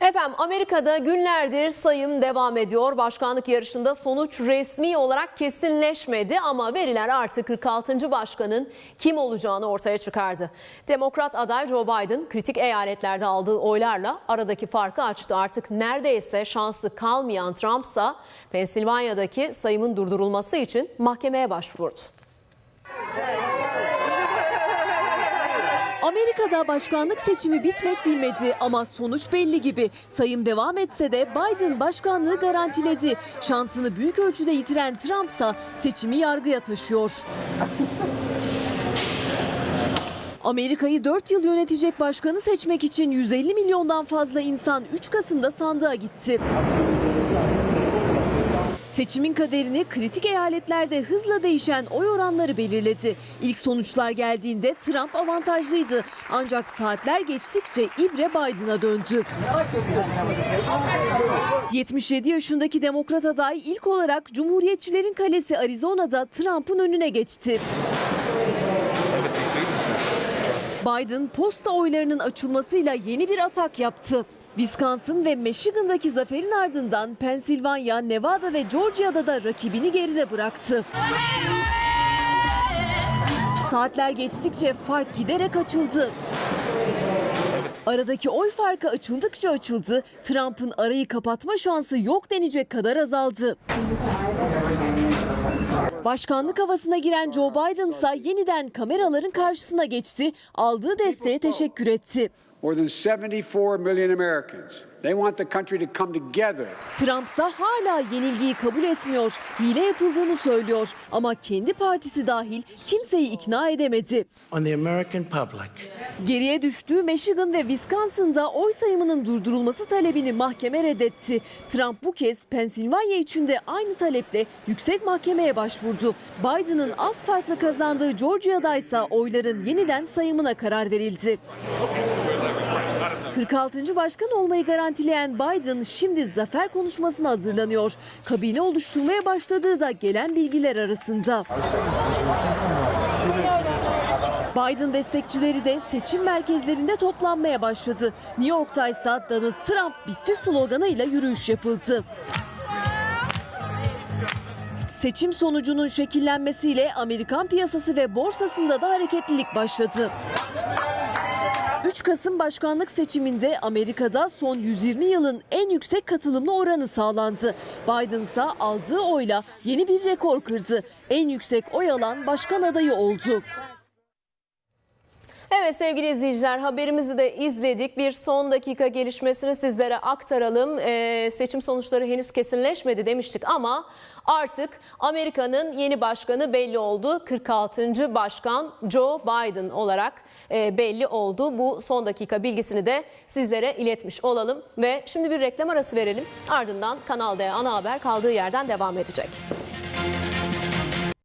Efendim Amerika'da günlerdir sayım devam ediyor. Başkanlık yarışında sonuç resmi olarak kesinleşmedi ama veriler artık 46. başkanın kim olacağını ortaya çıkardı. Demokrat aday Joe Biden kritik eyaletlerde aldığı oylarla aradaki farkı açtı. Artık neredeyse şansı kalmayan Trump'sa Pensilvanya'daki sayımın durdurulması için mahkemeye başvurdu. Amerika'da başkanlık seçimi bitmek bilmedi ama sonuç belli gibi. Sayım devam etse de Biden başkanlığı garantiledi. Şansını büyük ölçüde yitiren Trump'sa seçimi yargıya taşıyor. Amerika'yı 4 yıl yönetecek başkanı seçmek için 150 milyondan fazla insan 3 Kasım'da sandığa gitti. Seçimin kaderini kritik eyaletlerde hızla değişen oy oranları belirledi. İlk sonuçlar geldiğinde Trump avantajlıydı. Ancak saatler geçtikçe ibre Biden'a döndü. 77 yaşındaki demokrat aday ilk olarak Cumhuriyetçilerin kalesi Arizona'da Trump'ın önüne geçti. Biden posta oylarının açılmasıyla yeni bir atak yaptı. Wisconsin ve Michigan'daki zaferin ardından Pensilvanya, Nevada ve Georgia'da da rakibini geride bıraktı. Saatler geçtikçe fark giderek açıldı. Aradaki oy farkı açıldıkça açıldı. Trump'ın arayı kapatma şansı yok denecek kadar azaldı. Başkanlık havasına giren Joe Biden ise yeniden kameraların karşısına geçti. Aldığı desteğe teşekkür etti. More than 74 million Americans. They want the country to come together. Trump ise hala yenilgiyi kabul etmiyor. Hile yapıldığını söylüyor ama kendi partisi dahil kimseyi ikna edemedi. on the American public. Geriye düştüğü Michigan ve Wisconsin'da oy sayımının durdurulması talebini mahkeme reddetti. Trump bu kez Pensilvanya için de aynı taleple yüksek mahkemeye başvurdu. Biden'ın az farklı kazandığı Georgia'da ise oyların yeniden sayımına karar verildi. 46. başkan olmayı garantileyen Biden şimdi zafer konuşmasına hazırlanıyor. Kabine oluşturmaya başladığı da gelen bilgiler arasında. Biden destekçileri de seçim merkezlerinde toplanmaya başladı. New York'ta ise Donald Trump bitti sloganıyla yürüyüş yapıldı. Seçim sonucunun şekillenmesiyle Amerikan piyasası ve borsasında da hareketlilik başladı. 3 Kasım başkanlık seçiminde Amerika'da son 120 yılın en yüksek katılımlı oranı sağlandı. Biden ise aldığı oyla yeni bir rekor kırdı. En yüksek oy alan başkan adayı oldu. Evet sevgili izleyiciler haberimizi de izledik. Bir son dakika gelişmesini sizlere aktaralım. Ee, seçim sonuçları henüz kesinleşmedi demiştik ama artık Amerika'nın yeni başkanı belli oldu. 46. başkan Joe Biden olarak e, belli oldu. Bu son dakika bilgisini de sizlere iletmiş olalım. Ve şimdi bir reklam arası verelim. Ardından Kanal D ana haber kaldığı yerden devam edecek.